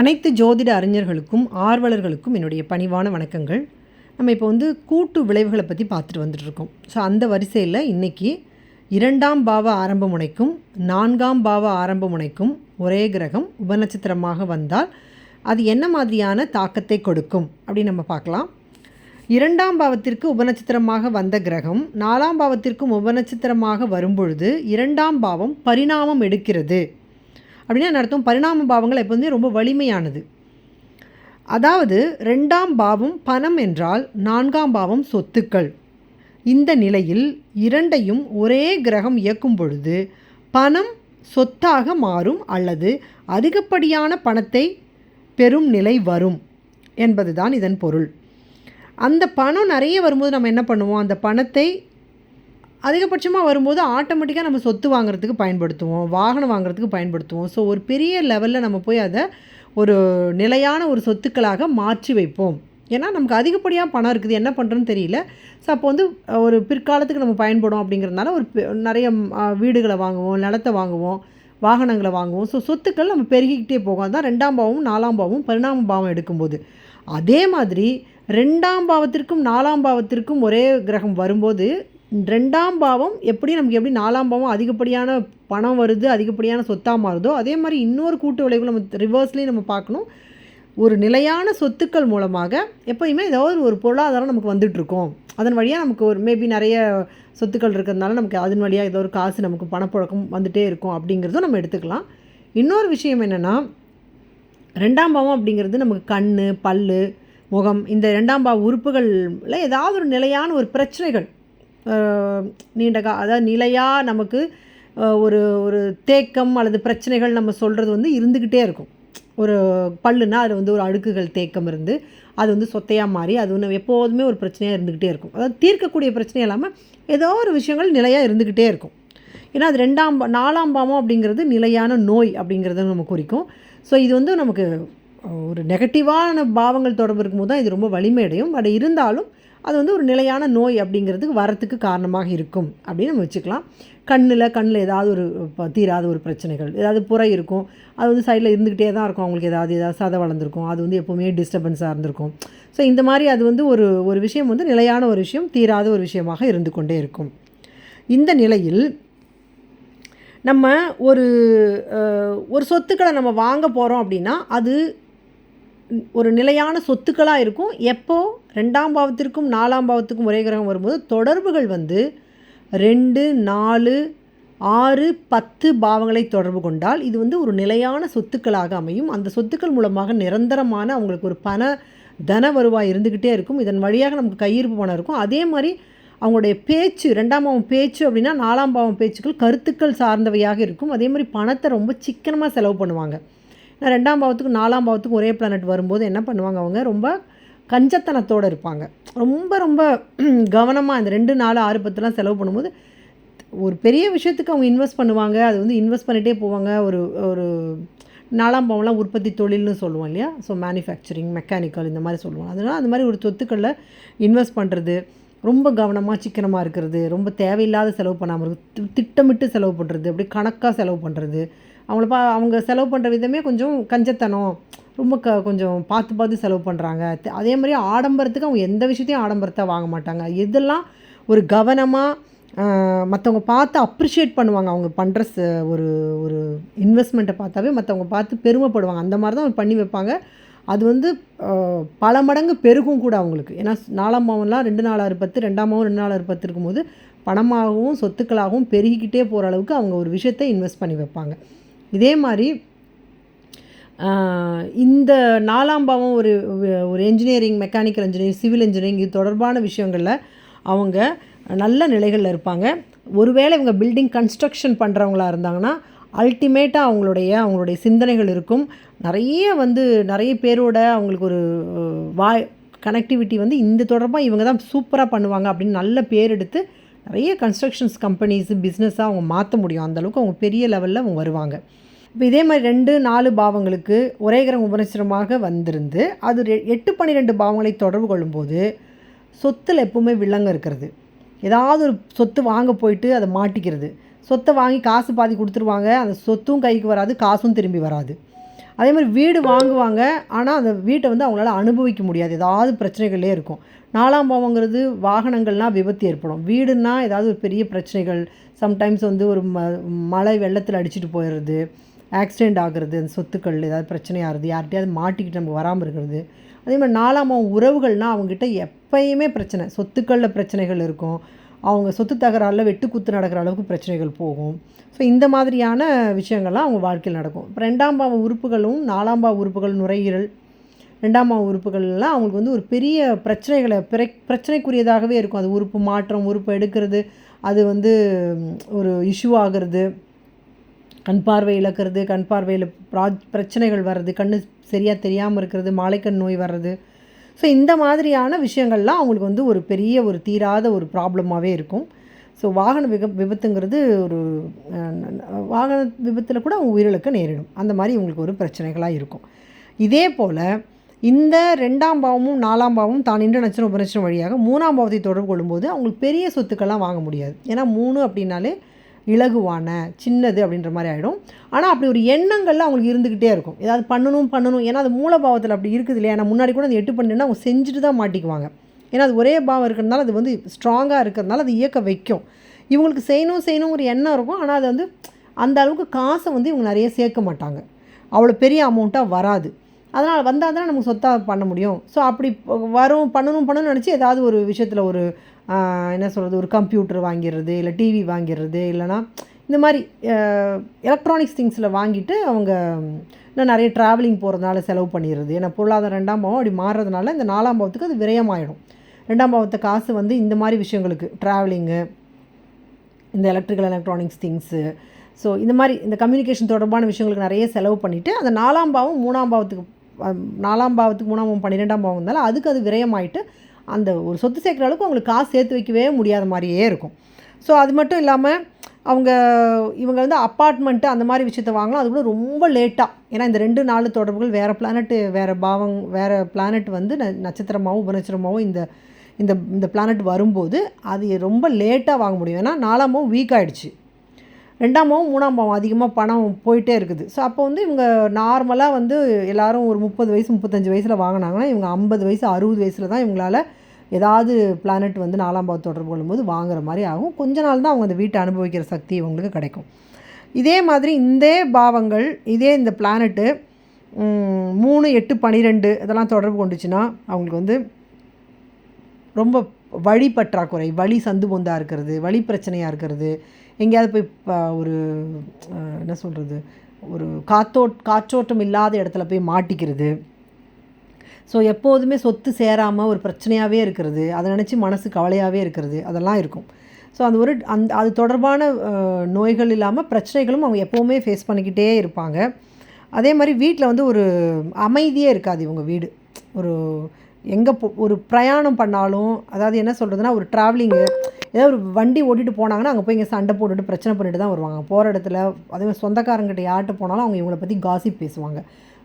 அனைத்து ஜோதிட அறிஞர்களுக்கும் ஆர்வலர்களுக்கும் என்னுடைய பணிவான வணக்கங்கள். நம்ம இப்போ வந்து கூட்டு விளைவுகளை பற்றி பார்த்துட்டு வந்துட்டுருக்கோம். ஸோ அந்த வரிசையில் இன்றைக்கி இரண்டாம் பாவ ஆரம்ப முனைக்கும் நான்காம் பாவ ஆரம்ப முனைக்கும் ஒரே கிரகம் உபநட்சத்திரமாக வந்தால் அது என்ன மாதிரியான தாக்கத்தை கொடுக்கும் அப்படின்னு நம்ம பார்க்கலாம். இரண்டாம் பாவத்திற்கு உபநட்சத்திரமாக வந்த கிரகம் நாலாம் பாவத்திற்கும் உபநட்சத்திரமாக வரும்பொழுது இரண்டாம் பாவம் பரிணாமம் எடுக்கிறது. அப்படின்னா நடத்தும் பரிணாம பாவங்கள் எப்போதுமே ரொம்ப வலிமையானது. அதாவது ரெண்டாம் பாவம் பணம் என்றால் நான்காம் பாவம் சொத்துக்கள். இந்த நிலையில் இரண்டையும் ஒரே கிரகம் இயக்கும் பொழுது பணம் சொத்தாக மாறும் அல்லது அதிகப்படியான பணத்தை பெறும் நிலை வரும் என்பதுதான் இதன் பொருள். அந்த பணம் நிறைய வரும்போது நம்ம என்ன பண்ணுவோம்? அந்த பணத்தை அதிகபட்சமாக வரும்போது ஆட்டோமேட்டிக்காக நம்ம சொத்து வாங்குறதுக்கு பயன்படுத்துவோம். வாகனம் வாங்குறதுக்கு பயன்படுத்துவோம். ஸோ ஒரு பெரிய லெவலில் நம்ம போய் அதை ஒரு நிலையான ஒரு சொத்துக்களாக மாற்றி வைப்போம். ஏன்னா நமக்கு அதிகப்படியாக பணம் இருக்குது. என்ன பண்ணுறோன்னு தெரியல. ஸோ அப்போ வந்து ஒரு பிற்காலத்துக்கு நம்ம பயன்படும் அப்படிங்கிறதுனால ஒரு பெ- நிறைய வீடுகளை வாங்குவோம் நிலத்தை வாங்குவோம் வாகனங்களை வாங்குவோம். ஸோ சொத்துக்கள் நம்ம பெருகிக்கிட்டே போகும். அதுதான் ரெண்டாம் பாவமும் நாலாம் பாவமும் பரிணாம பாவம் எடுக்கும்போது. அதே மாதிரி ரெண்டாம் பாவத்திற்கும் நாலாம் பாவத்திற்கும் ஒரே கிரகம் வரும்போது ரெண்டாம் பாவம் எப்படி நமக்கு எப்படி நாலாம் பாவம் அதிகப்படியான பணம் வருது அதிகப்படியான சொத்தாக மாறுதோ அதே மாதிரி இன்னொரு கூட்டு விளைவு நம்ம ரிவர்ஸ்லேயும் நம்ம பார்க்கணும். ஒரு நிலையான சொத்துக்கள் மூலமாக எப்போயுமே ஏதாவது ஒரு பொருளாதாரம் நமக்கு வந்துட்டுருக்கோம். அதன் வழியாக நமக்கு ஒரு மேபி நிறைய சொத்துக்கள் இருக்கிறதுனால நமக்கு அதன் வழியாக ஏதோ ஒரு காசு நமக்கு பணப்புழக்கம் வந்துகிட்டே இருக்கும் அப்படிங்கிறதும் நம்ம எடுத்துக்கலாம். இன்னொரு விஷயம் என்னென்னா ரெண்டாம் பாவம் அப்படிங்கிறது நமக்கு கண் பல் முகம் இந்த ரெண்டாம் பாவ உறுப்புகளில் ஏதாவது ஒரு நிலையான ஒரு பிரச்சனைகள் நீண்ட கா அதாவது நிலையாக நமக்கு ஒரு ஒரு தேக்கம் அல்லது பிரச்சனைகள் நம்ம சொல்கிறது வந்து இருந்துக்கிட்டே இருக்கும். ஒரு பல்லுனா அதில் வந்து ஒரு அழுக்குகள் தேக்கம் இருந்து அது வந்து சொத்தையாக மாறி அது ஒன்று எப்போதுமே ஒரு பிரச்சனையாக இருந்துக்கிட்டே இருக்கும். அதாவது தீர்க்கக்கூடிய பிரச்சனை இல்லாமல் ஏதோ ஒரு விஷயங்கள் நிலையாக இருந்துக்கிட்டே இருக்கும். ஏன்னா அது ரெண்டாம் நாலாம் பாவம் அப்படிங்கிறது நிலையான நோய் அப்படிங்கிறத நம்ம குறிக்கும். ஸோ இது வந்து நமக்கு ஒரு நெகட்டிவான பாவங்கள் தொடர்பு இருக்கும்போது தான் இது ரொம்ப வலிமையடையும். பட் இருந்தாலும் அது வந்து ஒரு நிலையான நோய் அப்படிங்கிறதுக்கு வரத்துக்கு காரணமாக இருக்கும் அப்படின்னு நம்ம வச்சுக்கலாம். கண்ணில் கண்ணில் ஏதாவது ஒரு ப- தீராத ஒரு பிரச்சனைகள் ஏதாவது புறை இருக்கும். அது வந்து சைடில் இருந்துக்கிட்டே தான் இருக்கும். அவங்களுக்கு ஏதாவது ஏதாவது சதை வளர்ந்துருக்கும். அது வந்து எப்போவுமே டிஸ்டர்பன்ஸாக இருந்திருக்கும். ஸோ இந்த மாதிரி அது வந்து ஒரு ஒரு விஷயம் வந்து நிலையான ஒரு விஷயம் தீராத ஒரு விஷயமாக இருந்து கொண்டே இருக்கும். இந்த நிலையில் நம்ம ஒரு ஒரு சொத்துக்களை நம்ம வாங்க போகிறோம் அப்படின்னா அது ஒரு நிலையான சொத்துக்களாக இருக்கும். எப்போ? ரெண்டாம் பாவத்திற்கும் நாலாம் பாவத்துக்கும் ஒரே கிரகம் வரும்போது தொடர்புகள் வந்து ரெண்டு நாலு ஆறு பத்து பாவங்களை தொடர்பு கொண்டால் இது வந்து ஒரு நிலையான சொத்துக்களாக அமையும். அந்த சொத்துக்கள் மூலமாக நிரந்தரமான அவங்களுக்கு ஒரு பண தன வருவாய் இருந்துக்கிட்டே இருக்கும். இதன் வழியாக நமக்கு கையிருப்பு பணம் இருக்கும். அதே மாதிரி அவங்களுடைய பேச்சு ரெண்டாம் பாவம் பேச்சு அப்படின்னா நாலாம் பாவம் பேச்சுக்கள் கருத்துக்கள் சார்ந்தவையாக இருக்கும். அதே மாதிரி பணத்தை ரொம்ப சிக்கனமாக செலவு பண்ணுவாங்க. நான் ரெண்டாம் பாவத்துக்கும் நாலாம் பாவத்துக்கும் ஒரே பிளானட் வரும்போது என்ன பண்ணுவாங்க அவங்க? ரொம்ப கஞ்சத்தனத்தோடு இருப்பாங்க. ரொம்ப ரொம்ப கவனமாக இந்த ரெண்டு நாலு ஆறு பத்துலாம் செலவு பண்ணும்போது ஒரு பெரிய விஷயத்துக்கு அவங்க இன்வெஸ்ட் பண்ணுவாங்க. அது வந்து இன்வெஸ்ட் பண்ணிகிட்டே போவாங்க. ஒரு ஒரு நாலாம் பாவம்லாம் உற்பத்தி தொழில்னு சொல்லுவோம் இல்லையா? ஸோ மேனுஃபேக்சரிங் மெக்கானிக்கல் இந்த மாதிரி சொல்லுவோம். அதனால் அந்த மாதிரி ஒரு சொத்துக்களில் இன்வெஸ்ட் பண்ணுறது ரொம்ப கவனமாக சிக்கனமாக இருக்கிறது ரொம்ப தேவையில்லாத செலவு பண்ணாமல் இருக்கு திட்டமிட்டு செலவு பண்ணுறது அப்படியே கணக்காக செலவு பண்ணுறது அவங்கள பா அவங்க செலவு பண்ணுற விதமே கொஞ்சம் கஞ்சத்தனம். ரொம்ப க கொஞ்சம் பார்த்து பார்த்து செலவு பண்ணுறாங்க அதே மாதிரி ஆடம்பரத்துக்கு அவங்க எந்த விஷயத்தையும் ஆடம்பரத்தை வாங்க மாட்டாங்க. எதெல்லாம் ஒரு கவனமாக மற்றவங்க பார்த்து அப்ரிஷியேட் பண்ணுவாங்க. அவங்க பண்ணுற ஒரு ஒரு இன்வெஸ்ட்மெண்ட்டை பார்த்தாவே மற்றவங்க பார்த்து பெருமைப்படுவாங்க. அந்த மாதிரி தான் அவங்க பண்ணி வைப்பாங்க. அது வந்து பல மடங்கு பெருகும் கூட அவங்களுக்கு. ஏன்னா நாலாம் மாவன்லாம் ரெண்டு நாலாறு பத்து ரெண்டாம் மாவும் ரெண்டு நாலாறு பத்து இருக்கும்போது பணமாகவும் சொத்துக்களாகவும் பெருகிக்கிட்டே போகிற அளவுக்கு அவங்க ஒரு விஷயத்தை இன்வெஸ்ட் பண்ணி வைப்பாங்க. இதே மாதிரி இந்த நாலாம் பாவம் ஒரு ஒரு engineering mechanical engineering civil engineering இது தொடர்பான விஷயங்களில் அவங்க நல்ல நிலைகளில் இருப்பாங்க. ஒருவேளை இவங்க பில்டிங் கன்ஸ்ட்ரக்ஷன் பண்ணுறவங்களா இருந்தாங்கன்னா அல்டிமேட்டாக அவங்களுடைய அவங்களுடைய சிந்தனைகள் இருக்கும். நிறைய வந்து நிறைய பேரோட அவங்களுக்கு ஒரு வாய் கனெக்டிவிட்டி வந்து இந்த தொடர்பாக இவங்க தான் சூப்பராக பண்ணுவாங்க அப்படின்னு நல்ல பேர் எடுத்து நிறைய கன்ஸ்ட்ரக்ஷன்ஸ் கம்பெனிஸ் பிஸ்னஸாக அவங்க மாற்ற முடியும். அந்தளவுக்கு அவங்க பெரிய லெவலில் அவங்க வருவாங்க. இப்போ இதே மாதிரி ரெண்டு நாலு பாவங்களுக்கு ஒரே கிரகம் உபநட்சத்திரமாக வந்திருந்து அது எட்டு பன்னிரெண்டு பாவங்களை தொடர்பு கொள்ளும்போது சொத்தில் எப்பவுமே வில்லங்க இருக்கிறது. ஏதாவது ஒரு சொத்து வாங்க போயிட்டு அதை மாட்டிக்கிறது. சொத்தை வாங்கி காசு பாதி கொடுத்துருவாங்க. அந்த சொத்தும் கைக்கு வராது காசும் திரும்பி வராது. அதே மாதிரி வீடு வாங்குவாங்க ஆனால் அந்த வீட்டை வந்து அவங்களால அனுபவிக்க முடியாது. ஏதாவது பிரச்சனைகளே இருக்கும். நாலாம் பாவங்கிறது வாகனங்கள்னால் விபத்து ஏற்படும். வீடுன்னா ஏதாவது ஒரு பெரிய பிரச்சனைகள். சம்டைம்ஸ் வந்து ஒரு ம மழை வெள்ளத்தில் அடிச்சுட்டு போயிடுறது ஆக்சிடெண்ட் ஆகுறது அந்த சொத்துக்கள் ஏதாவது பிரச்சனை ஆகுறது யார்கிட்டயாவது மாட்டிக்கிட்டு நம்ம வராமல் இருக்கிறது. அதே மாதிரி நாலாம் பாவம் உறவுகள்னால் அவங்ககிட்ட எப்பயுமே பிரச்சனை. சொத்துக்களில் பிரச்சனைகள் இருக்கும். அவங்க சொத்து தகராறில் வெட்டு குத்து நடக்கிற அளவுக்கு பிரச்சனைகள் போகும். ஸோ இந்த மாதிரியான விஷயங்கள்லாம் அவங்க வாழ்க்கையில் நடக்கும். இப்போ ரெண்டாம் பாவ உறுப்புகளும் நாலாம் பாவ உறுப்புகள் நுரையீரல் ரெண்டாம் பாவ உறுப்புகள்லாம் அவங்களுக்கு வந்து ஒரு பெரிய பிரச்சனைகளை பிறை பிரச்சனைக்குரியதாகவே இருக்கும். அது உறுப்பு மாற்றம் உறுப்பு எடுக்கிறது அது வந்து ஒரு இஷ்யூ ஆகிறது கண் பார்வை இழக்கிறது கண் பார்வையில் ப்ரா பிரச்சனைகள் வர்றது கண்ணு சரியாக தெரியாமல் இருக்கிறது மாலைக்கண் நோய் வர்றது ஸோ இந்த மாதிரியான விஷயங்கள்லாம் அவங்களுக்கு வந்து ஒரு பெரிய ஒரு தீராத ஒரு ப்ராப்ளமாகவே இருக்கும். ஸோ வாகன விக விபத்துங்கிறது ஒரு வாகன விபத்தில் கூட அவங்க உயிரிழக்க நேரிடும். அந்த மாதிரி இவங்களுக்கு ஒரு பிரச்சனைகளாக இருக்கும். இதே போல் இந்த ரெண்டாம் பாவமும் நாலாம் பாவமும் தான் நின்ற நட்சத்திரம் உபநட்சத்திரம் வழியாக மூணாம் பாவத்தை தொடர்பு கொள்ளும்போது அவங்களுக்கு பெரிய சொத்துக்கள்லாம் வாங்க முடியாது. ஏன்னா மூணு அப்படின்னாலே இலகுவான சின்னது அப்படின்ற மாதிரி ஆகிடும் ஆனால் அப்படி ஒரு எண்ணங்கள்லாம் அவங்களுக்கு இருந்துக்கிட்டே இருக்கும். ஏதாவது பண்ணணும் பண்ணணும். ஏன்னா அது மூலபாவத்தில் அப்படி இருக்குது இல்லையா? ஏன்னா முன்னாடி கூட அந்த எட்டு பண்ணுன்னா அவங்க செஞ்சுட்டு தான் மாட்டிக்குவாங்க. ஏன்னா அது ஒரே பாவம் இருக்கிறதுனால அது வந்து ஸ்ட்ராங்காக இருக்கிறதுனால அது இயக்க வைக்கும். இவங்களுக்கு செய்யணும் செய்யணுங்கிற எண்ணம் இருக்கும். ஆனால் அது வந்து அந்த அளவுக்கு காசை வந்து இவங்க நிறைய சேர்க்க மாட்டாங்க. அவ்வளோ பெரிய அமௌண்ட்டாக வராது. அதனால் வந்தால் தானே நமக்கு சொத்தாக பண்ண முடியும். ஸோ அப்படி வரும் பண்ணணும் பண்ணணும்னு நினச்சி ஏதாவது ஒரு விஷயத்தில் ஒரு என்ன சொல்கிறது ஒரு கம்ப்யூட்டர் வாங்கிடுறது இல்லை டிவி வாங்கிடுறது இல்லைனா இந்த மாதிரி எலக்ட்ரானிக்ஸ் திங்ஸில் வாங்கிட்டு அவங்க இன்னும் நிறைய ட்ராவலிங் போகிறதுனால செலவு பண்ணிடுறது. ஏன்னா பொருளாதாரம் ரெண்டாம் பாவம் அப்படி மாறுறதுனால இந்த நாலாம் பாவத்துக்கு அது விரயமாயிடும். ரெண்டாம் பாவத்தை காசு வந்து இந்த மாதிரி விஷயங்களுக்கு ட்ராவலிங்கு இந்த எலக்ட்ரிக்கல் எலக்ட்ரானிக்ஸ் திங்ஸு ஸோ இந்த மாதிரி இந்த கம்யூனிகேஷன் தொடர்பான விஷயங்களுக்கு நிறைய செலவு பண்ணிவிட்டு அந்த நாலாம் பாவம் மூணாம் பாவத்துக்கு நாலாம் பாவத்துக்கு மூணாம் பாவம் பன்னிரெண்டாம் பாவம் இருந்தாலும் அதுக்கு அது விரயமாயிட்டு அந்த ஒரு சொத்து சேர்க்குற அளவுக்கு அவங்களுக்கு காசு சேர்த்து வைக்கவே முடியாத மாதிரியே இருக்கும். ஸோ அது மட்டும் இல்லாமல் அவங்க இவங்க வந்து அப்பார்ட்மெண்ட்டு அந்த மாதிரி விஷயத்த வாங்கலாம். அது கூட ரொம்ப லேட்டாக ஏன்னா இந்த ரெண்டு நாலு தொடர்புகள் வேறு பிளானட்டு வேறு பாவம் வேறு பிளானட் வந்து ந நட்சத்திரமாகவும் உபநட்சத்திரமாகவும் இந்த இந்த இந்த பிளானட் வரும்போது அது ரொம்ப லேட்டாக வாங்க முடியும். ஏன்னா நாலாமும் வீக் ஆகிடுச்சு ரெண்டாம் பாவம் மூணாம் பாவம் அதிகமாக பணம் போயிட்டே இருக்குது. ஸோ அப்போ வந்து இவங்க நார்மலாக வந்து எல்லோரும் ஒரு முப்பது வயசு முப்பத்தஞ்சு வயசில் வாங்கினாங்கன்னா இவங்க ஐம்பது வயசு அறுபது வயசில் தான் இவங்களால் ஏதாவது பிளானட் வந்து நாலாம் பாவம் தொடர்பு கொள்ளும்போது வாங்குற மாதிரி ஆகும். கொஞ்ச நாள் தான் அவங்க அந்த வீட்டை அனுபவிக்கிற சக்தி இவங்களுக்கு கிடைக்கும். இதே மாதிரி இந்த பாவங்கள் இதே இந்த பிளானட்டு மூணு எட்டு பன்னிரெண்டு இதெல்லாம் தொடர்பு கொண்டுச்சுன்னா அவங்களுக்கு வந்து ரொம்ப வழி பற்றாக்குறை வழி சந்து பொந்தாக இருக்கிறது வழி பிரச்சனையாக இருக்கிறது. எங்கேயாவது போய் ஒரு என்ன சொல்கிறது ஒரு காத்தோ காற்றோட்டம் இல்லாத இடத்துல போய் மாட்டிக்கிறது. ஸோ எப்போதுமே சொத்து சேராமல் ஒரு பிரச்சனையாகவே இருக்கிறது. அதை நினச்சி மனசு கவலையாகவே இருக்கிறது. அதெல்லாம் இருக்கும். ஸோ அந்த ஒரு அந்த அது தொடர்பான நோய்கள் இல்லாமல் பிரச்சனைகளும் அவங்க எப்போவுமே ஃபேஸ் பண்ணிக்கிட்டே இருப்பாங்க. அதே மாதிரி வீட்டில் வந்து ஒரு அமைதியே இருக்காது இவங்க வீடு. ஒரு எங்கே போ ஒரு பிரயாணம் பண்ணாலும் அதாவது என்ன சொல்கிறதுனா ஒரு ட்ராவலிங்கு ஏதாவது ஒரு வண்டி ஓட்டிட்டு போனாங்கன்னா அங்கே போய் இங்கே சண்டை போட்டுட்டு பிரச்சனை பண்ணிட்டு தான் வருவாங்க. போகிற இடத்துல அதே மாதிரி சொந்தக்காரங்கிட்ட யார்கிட்ட போனாலும் அவங்க இவங்கள பற்றி காசிப் பேசுவாங்க.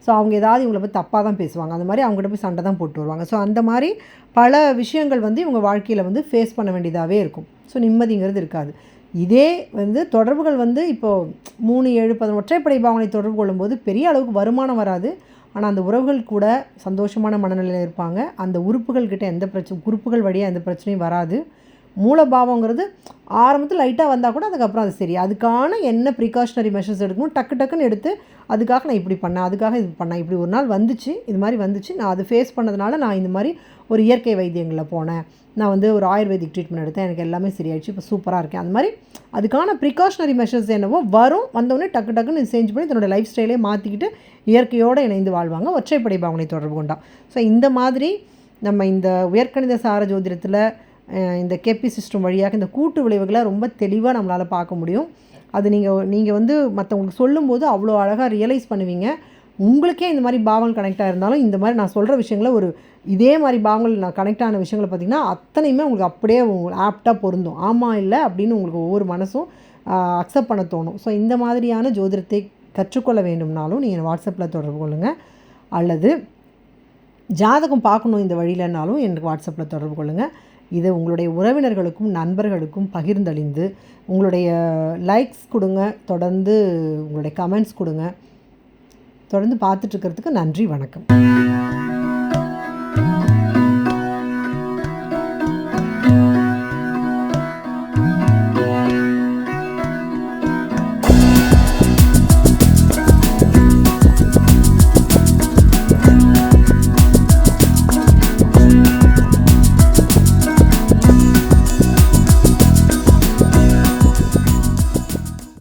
ஸோ அவங்க ஏதாவது இவங்கள பற்றி தப்பாக தான் பேசுவாங்க. அந்த மாதிரி அவங்ககிட்ட போய் சண்டை தான் போட்டு வருவாங்க. ஸோ அந்த மாதிரி பல விஷயங்கள் வந்து இவங்க வாழ்க்கையில் வந்து ஃபேஸ் பண்ண வேண்டியதாகவே இருக்கும். ஸோ நிம்மதிங்கிறது இருக்காது. இதே வந்து தொடர்புகள் வந்து இப்போது மூணு ஏழு பதினொற்றைப்படை பாவனை தொடர்பு கொள்ளும்போது பெரிய அளவுக்கு வருமானம் வராது. ஆனால் அந்த உறவுகள் கூட சந்தோஷமான மனநிலையில் இருப்பாங்க. அந்த உறுப்புகள் கிட்ட எந்த பிரச்சனை உறுப்புகள் வழியாக எந்த பிரச்சனையும் வராது. மூலபாவங்கிறது ஆரம்பத்தில் லைட்டாக வந்தால் கூட அதுக்கப்புறம் அது சரி. அதுக்கான என்ன ப்ரிகாஷனரி மெஷர்ஸ் எடுக்கணும் டக்கு டக்குன்னு எடுத்து அதுக்காக நான் இப்படி பண்ணேன் அதுக்காக இது பண்ணேன். இப்படி ஒரு நாள் வந்துச்சு இது மாதிரி வந்துச்சு. நான் அது ஃபேஸ் பண்ணதுனால நான் இந்த மாதிரி ஒரு இயற்கை வைத்தியங்களில் போனேன். நான் வந்து ஒரு ஆயுர்வேதிக் ட்ரீட்மெண்ட் எடுத்தேன். எனக்கு எல்லாமே சரியாயிடுச்சு. இப்போ சூப்பராக இருக்கேன். அந்த மாதிரி அதுக்கான ப்ரிகாஷனரி மெஷர்ஸ் என்னவோ வரும் வந்தவொடனே டக்கு டக்குன்னு சேஞ்ச் பண்ணி தன்னோட லைஃப் ஸ்டைலே மாற்றிக்கிட்டு இயற்கையோடு இணைந்து வாழ்வாங்க. ஒற்றைப்படை பாவனை தொடர்பு கொண்டா. ஸோ இந்த மாதிரி நம்ம இந்த உயர்கணித சார ஜோதிடத்தில் இந்த கேபி சிஸ்டம் வழியாக இந்த கூட்டு விளைவுகளை ரொம்ப தெளிவாக நம்மளால் பார்க்க முடியும். அது நீங்கள் நீங்கள் வந்து மற்றவங்களுக்கு சொல்லும்போது அவ்வளோ அழகாக ரியலைஸ் பண்ணுவீங்க. உங்களுக்கே இந்த மாதிரி பாவங்கள் கனெக்டாக இருந்தாலும் இந்த மாதிரி நான் சொல்கிற விஷயங்களை ஒரு இதே மாதிரி பாவங்கள் நான் கனெக்ட் ஆன விஷயங்களை பார்த்திங்கன்னா அத்தனையுமே உங்களுக்கு அப்படியே ஆப்டாக பொருந்தும். ஆமாம் இல்லை அப்படின்னு உங்களுக்கு ஒவ்வொரு மனசும் அக்செப்ட் பண்ண தோணும். ஸோ இந்த மாதிரியான ஜோதிடத்தை கற்றுக்கொள்ள வேண்டும்னாலும் நீங்கள் வாட்ஸ்அப்பில் தொடர்பு கொள்ளுங்கள் அல்லது ஜாதகம் பார்க்கணும் இந்த வழியிலனாலும் எனக்கு வாட்ஸ்அப்பில் தொடர்பு கொள்ளுங்கள் இதை உங்களுடைய உறவினர்களுக்கும் நண்பர்களுக்கும் பகிர்ந்தளிந்து உங்களுடைய லைக்ஸ் கொடுங்க தொடர்ந்து உங்களுடைய கமெண்ட்ஸ் கொடுங்க. தொடர்ந்து பார்த்துட்ருக்கிறதுக்கு நன்றி வணக்கம்.